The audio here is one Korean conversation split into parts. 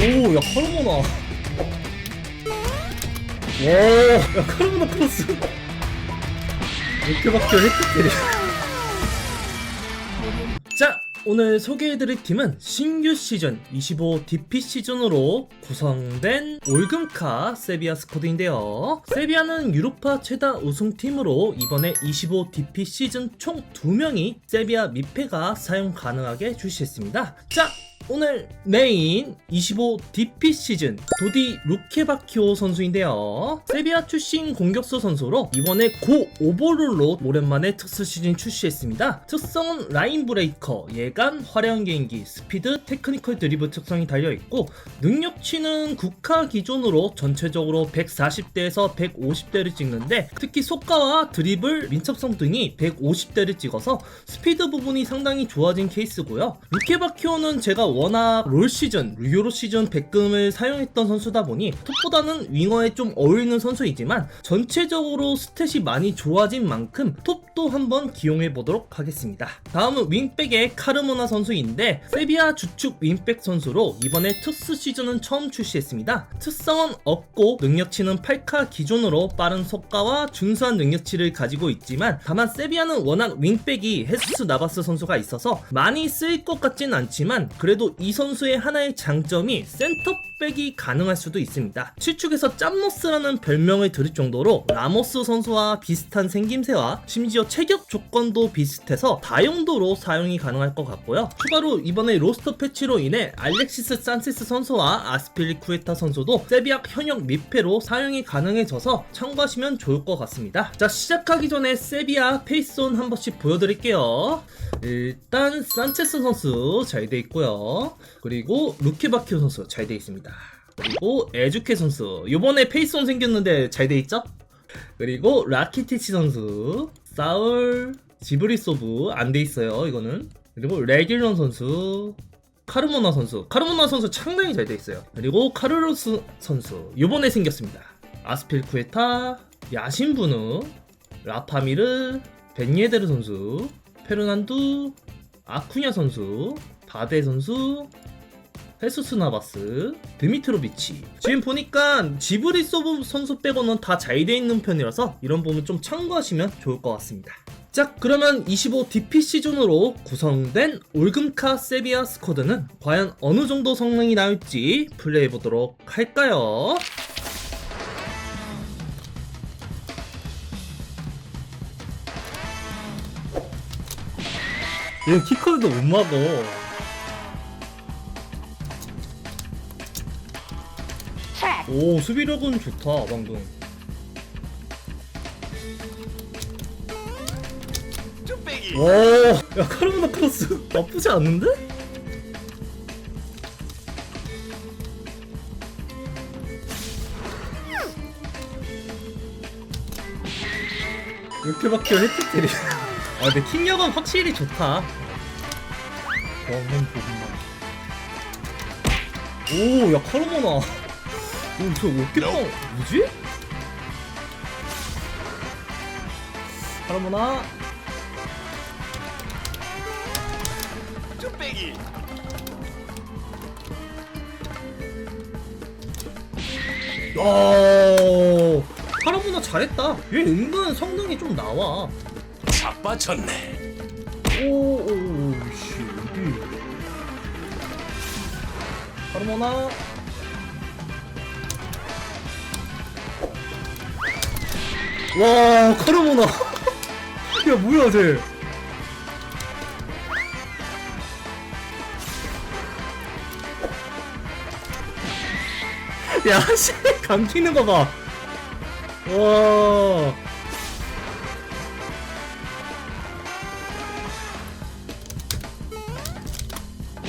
오, 야, 카르모나. 와, 야, 카르모나 크로스. 이렇게 밖에 헤트들이. 자, 오늘 소개해드릴 팀은 신규 시즌 25 DP 시즌으로 구성된 올금카 세비야 스쿼드인데요. 세비야는 유로파 최다 우승팀으로 이번에 25 DP 시즌 총 2명이 세비야 미패가 사용 가능하게 출시했습니다. 자, 오늘 메인 25 DP 시즌 도디 루케바키오 선수인데요. 세비야 출신 공격수 선수로 이번에 고 오버롤로 오랜만에 특수 시즌 출시했습니다. 특성은 라인 브레이커, 예감, 화려한 개인기, 스피드, 테크니컬 드리블 특성이 달려있고 능력치는 국가 기준으로 전체적으로 140대에서 150대를 찍는데 특히 속가와 드리블, 민첩성 등이 150대를 찍어서 스피드 부분이 상당히 좋아진 케이스고요. 루케바키오는 제가 워낙 롤 시즌, 유로 시즌 100금을 사용했던 선수다 보니 톱보다는 윙어에 좀 어울리는 선수이지만 전체적으로 스탯이 많이 좋아진 만큼 톱도 한번 기용해 보도록 하겠습니다. 다음은 윙백의 카르모나 선수인데 세비야 주축 윙백 선수로 이번에 투스 시즌은 처음 출시했습니다. 특성은 없고 능력치는 8카 기준으로 빠른 속가와 준수한 능력치를 가지고 있지만 다만 세비야는 워낙 윙백이 헤스스 나바스 선수가 있어서 많이 쓰일 것 같진 않지만 그래도 이 선수의 하나의 장점이 센터백이 가능할 수도 있습니다. 실축에서 짬모스라는 별명을 들을 정도로 라모스 선수와 비슷한 생김새와 심지어 체격 조건도 비슷해서 다용도로 사용이 가능할 것 같고요. 추가로 이번에 로스터 패치로 인해 알렉시스 산체스 선수와 아스필리 쿠에타 선수도 세비약 현역 미패로 사용이 가능해져서 참고하시면 좋을 것 같습니다. 자 시작하기 전에 세비야 페이스온 한 번씩 보여드릴게요. 일단 산체스 선수 잘 돼 있고요. 그리고 루케바키오 선수 잘 돼 있습니다. 그리고 에주케 선수 요번에 페이스온 생겼는데 잘 돼 있죠? 그리고 라키티치 선수 사울 지브리소브 안 돼 있어요 이거는 그리고 레길런 선수 카르모나 선수 카르모나 선수 상당히 잘 돼 있어요 그리고 카르로스 선수 요번에 생겼습니다 아스필쿠에타 야신부누 라파미르 벤예데르 선수 페르난두 아쿠냐 선수 바데 선수 헤수스 나바스, 드미트로비치. 지금 보니까 지브리소브 선수 빼고는 다 잘 돼 있는 편이라서 이런 부분 좀 참고하시면 좋을 것 같습니다. 자, 그러면 25 DP 시즌으로 구성된 올금카 세비야 스쿼드는 과연 어느 정도 성능이 나올지 플레이해 보도록 할까요? 얘 키커드도 못 막어. 오 수비력은 좋다 방금. 와야 카르모나 크로스 나쁘지 않는데? 이렇게밖에 헤트들이 아 근데 킹력은 확실히 좋다. 원맨 보기만 오야 카르모나. 오, 저 어깨빵 뭐지? 카르모나. 뚝배기. 야. 카르모나 잘했다. 얘 은근 성능이 좀 나와. 자빠졌네. 오오오씨 어디? 카르모나 와 카르모나 야 뭐야 쟤 야, 씨, 감튀는 거 봐. 와.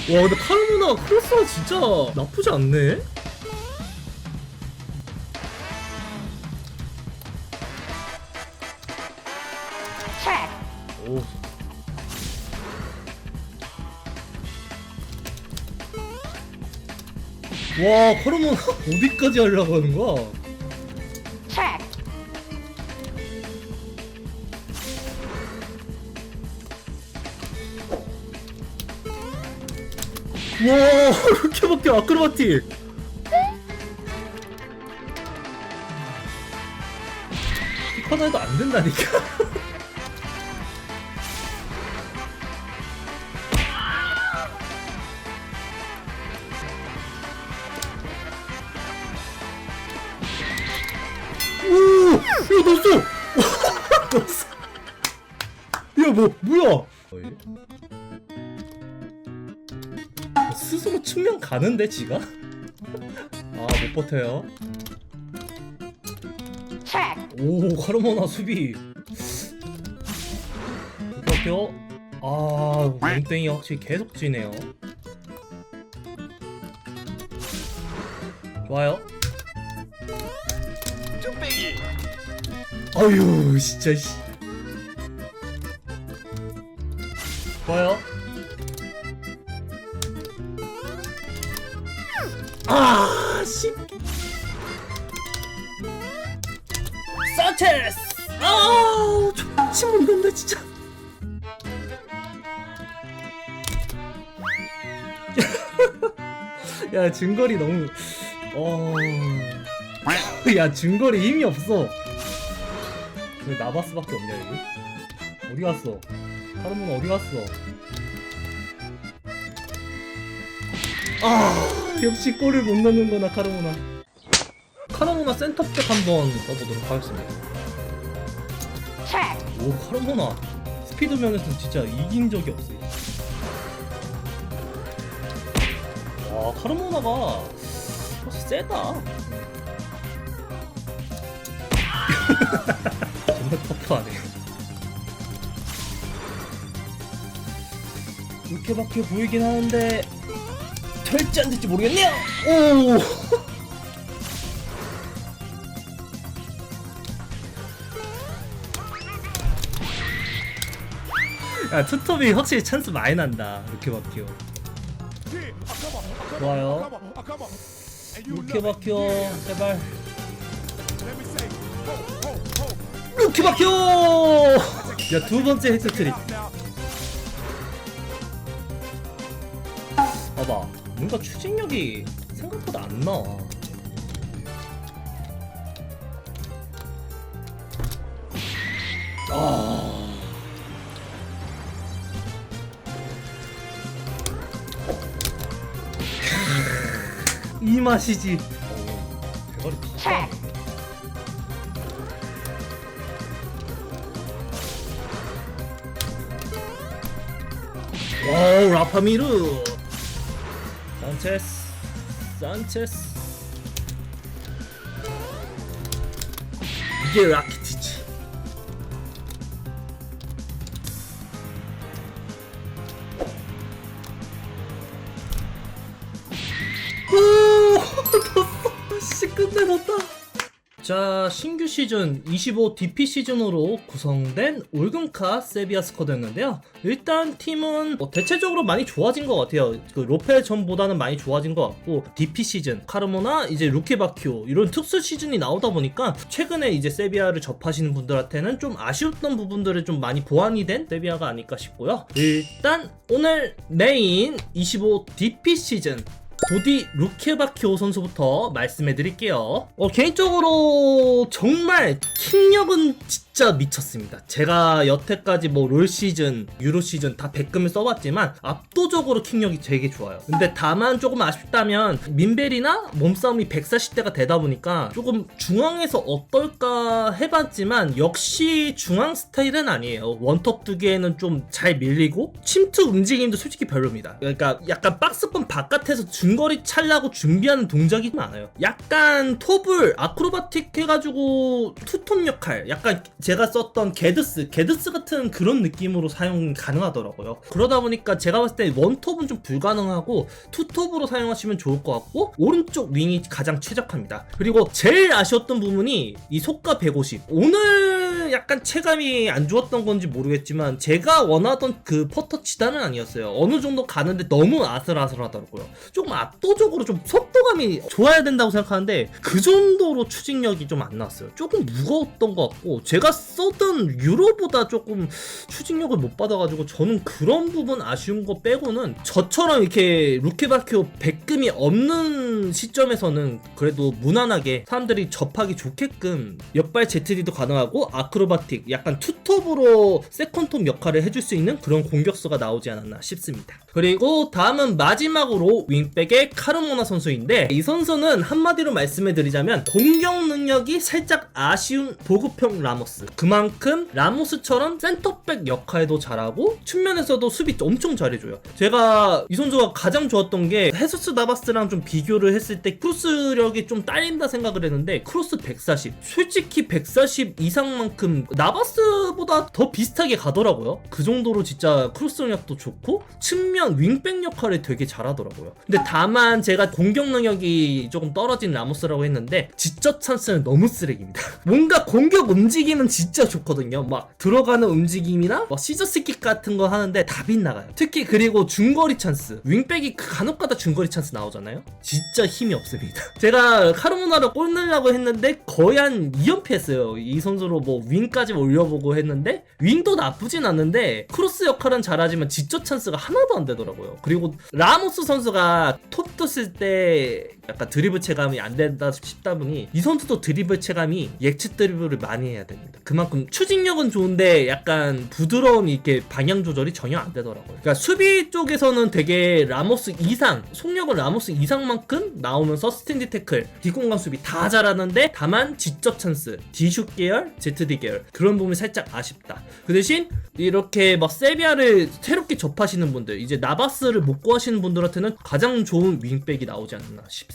와, 근데 카르모나 크로스가 진짜 나쁘지 않네? 와, 카르모나 어디까지 하려고 하는 거야? 와 이렇게밖에 아크로바틱. 피커나 해도 안 된다니까 넣었어! 넣었어. 야 뭐 뭐야? 스스로 측면 가는데 지가? 아 못 버텨요. 오 카르모나 수비. 버텨? 아 몽땡이 확실히 계속 지네요. 좋아요 아유 진짜 씨. 좋아요? 아씨. 산체스! 아우 좋지 못한다 진짜. 야 증거리 너무 어 야 증거리 힘이 없어 왜 나바스밖에 없냐 여기? 어디 갔어? 카르몬 어디 갔어? 아 역시 골을 못 넣는구나 카르모나 카르모나 센터백 한번 써보도록 하겠습니다 오 카르모나 스피드 면에서 진짜 이긴 적이 없어요 와 카르모나가 세다 정말 터프하네. 이렇게밖에 보이긴 하는데 될지 안 될지 모르겠네요. 오. 야 투톱이 확실히 찬스 많이 난다. 이렇게 바뀌어. 좋아요. 이렇게 바뀌어. 제발. 바뀌어! 야, 두 번째 헤트트릭. 봐봐. 뭔가 추진력이 생각보다 안 나와. 아. 이 맛이지. 오, 대가리 다. 와 파미르 산체스. 산체스. 이게 라키티치 오 씨 끝내 넣었다 자 신규 시즌 25 DP 시즌으로 구성된 올금카 세비야 스쿼드였는데요. 일단 팀은 뭐 대체적으로 많이 좋아진 것 같아요. 그 로페 전보다는 많이 좋아진 것 같고 DP 시즌 카르모나 이제 루키바큐 이런 특수 시즌이 나오다 보니까 최근에 이제 세비야를 접하시는 분들한테는 좀 아쉬웠던 부분들을 좀 많이 보완이 된 세비야가 아닐까 싶고요. 일단 오늘 메인 25 DP 시즌 도디 루케바키오 선수부터 말씀해 드릴게요. 어, 개인적으로 정말 킥력은 진짜 미쳤습니다. 제가 여태까지 뭐 롤 시즌, 유로 시즌 다 100금을 써봤지만 압도적으로 킥력이 되게 좋아요. 근데 다만 조금 아쉽다면 민벨이나 몸싸움이 140대가 되다 보니까 조금 중앙에서 어떨까 해봤지만 역시 중앙 스타일은 아니에요. 원톱 두 개는 좀 잘 밀리고 침투 움직임도 솔직히 별로입니다. 그러니까 약간 박스권 바깥에서 중거리 찰라고 준비하는 동작이 많아요. 약간 톱을 아크로바틱 해가지고 투톱 역할, 약간 제가 썼던 게드스, 게드스 같은 그런 느낌으로 사용 가능하더라고요. 그러다 보니까 제가 봤을 때 원톱은 좀 불가능하고 투톱으로 사용하시면 좋을 것 같고 오른쪽 윙이 가장 최적합니다. 그리고 제일 아쉬웠던 부분이 이 속가 150. 오늘 약간 체감이 안 좋았던 건지 모르겠지만 제가 원하던 그 퍼터 치단은 아니었어요. 어느 정도 가는데 너무 아슬아슬하더라고요. 조금 압도적으로 좀 속도감이 좋아야 된다고 생각하는데 그 정도로 추진력이 좀 안 나왔어요. 조금 무거웠던 것 같고 제가 쓰던 유로보다 조금 추진력을 못 받아가지고 저는 그런 부분 아쉬운 거 빼고는 저처럼 이렇게 루케바키오 100금이 없는 시점에서는 그래도 무난하게 사람들이 접하기 좋게끔 역발 ZD도 가능하고 아크로 바틱 약간 투톱으로 세컨톱 역할을 해줄 수 있는 그런 공격수가 나오지 않았나 싶습니다. 그리고 다음은 마지막으로 윙백의 카르모나 선수인데 이 선수는 한마디로 말씀해 드리자면 공격 능력이 살짝 아쉬운 보급형 라모스. 그만큼 라모스처럼 센터백 역할도 잘하고 측면에서도 수비 엄청 잘해줘요. 제가 이 선수가 가장 좋았던 게 헤수스 나바스랑 좀 비교를 했을 때 크로스력이 좀 딸린다 생각을 했는데 크로스 140 솔직히 140 이상만큼 나바스보다 더 비슷하게 가더라고요. 그 정도로 진짜 크로스력도 좋고 측면 윙백 역할을 되게 잘하더라고요. 근데 다만 제가 공격 능력이 조금 떨어진 라모스라고 했는데 지적 찬스는 너무 쓰레기입니다. 뭔가 공격 움직임은 진짜 좋거든요. 막 들어가는 움직임이나 막 시저스킥 같은 거 하는데 다 빗나가요. 특히 그리고 중거리 찬스. 윙백이 간혹가다 중거리 찬스 나오잖아요. 진짜 힘이 없습니다. 제가 카르모나를 골 넣으려고 했는데 거의 한 2연패 했어요. 이 선수로 뭐 윙까지 올려보고 했는데 윙도 나쁘진 않는데 크로스 역할은 잘하지만 지적 찬스가 하나도 안 되더라고요. 그리고 라모스 선수가 톱 떴을 때 약간 드리블 체감이 안 된다 싶다 보니 이 선수도 드리블 체감이 예측 드리블을 많이 해야 됩니다. 그만큼 추진력은 좋은데 약간 부드러운 이렇게 방향 조절이 전혀 안 되더라고요. 그러니까 수비 쪽에서는 되게 라모스 이상, 속력은 라모스 이상만큼 나오면서 스탠디 태클, 뒷공간 수비 다 잘하는데 다만 지적 찬스, 디슛 계열, ZD 계열 그런 부분이 살짝 아쉽다. 그 대신 이렇게 막 세비야를 새롭게 접하시는 분들, 이제 나바스를 못 구하시는 분들한테는 가장 좋은 윙백이 나오지 않나 싶습니다.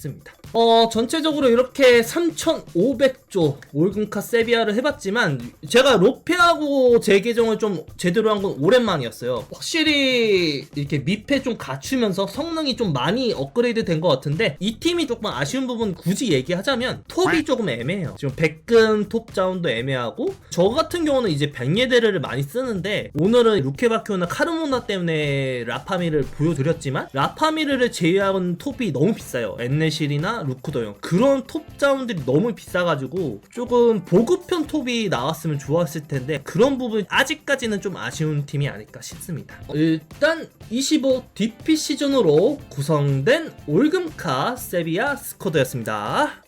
어, 전체적으로 이렇게 3,500조 올금카 세비야를 해봤지만 제가 로페하고 재계정을 좀 제대로 한 건 오랜만이었어요. 확실히 이렇게 미패 좀 갖추면서 성능이 좀 많이 업그레이드 된 것 같은데 이 팀이 조금 아쉬운 부분 굳이 얘기하자면 톱이 조금 애매해요. 지금 백금 톱 자운도 애매하고 저 같은 경우는 이제 백예데르를 많이 쓰는데 오늘은 루케바키오나 카르모나 때문에 라파미를 보여드렸지만 라파미르를 제외한 톱이 너무 비싸요. 엔네 실이나 루크도용 그런 톱 자운들이 너무 비싸가지고 조금 보급형 톱이 나왔으면 좋았을 텐데 그런 부분 아직까지는 좀 아쉬운 팀이 아닐까 싶습니다. 일단 25 DP 시즌으로 구성된 올금카 세비야 스쿼드였습니다.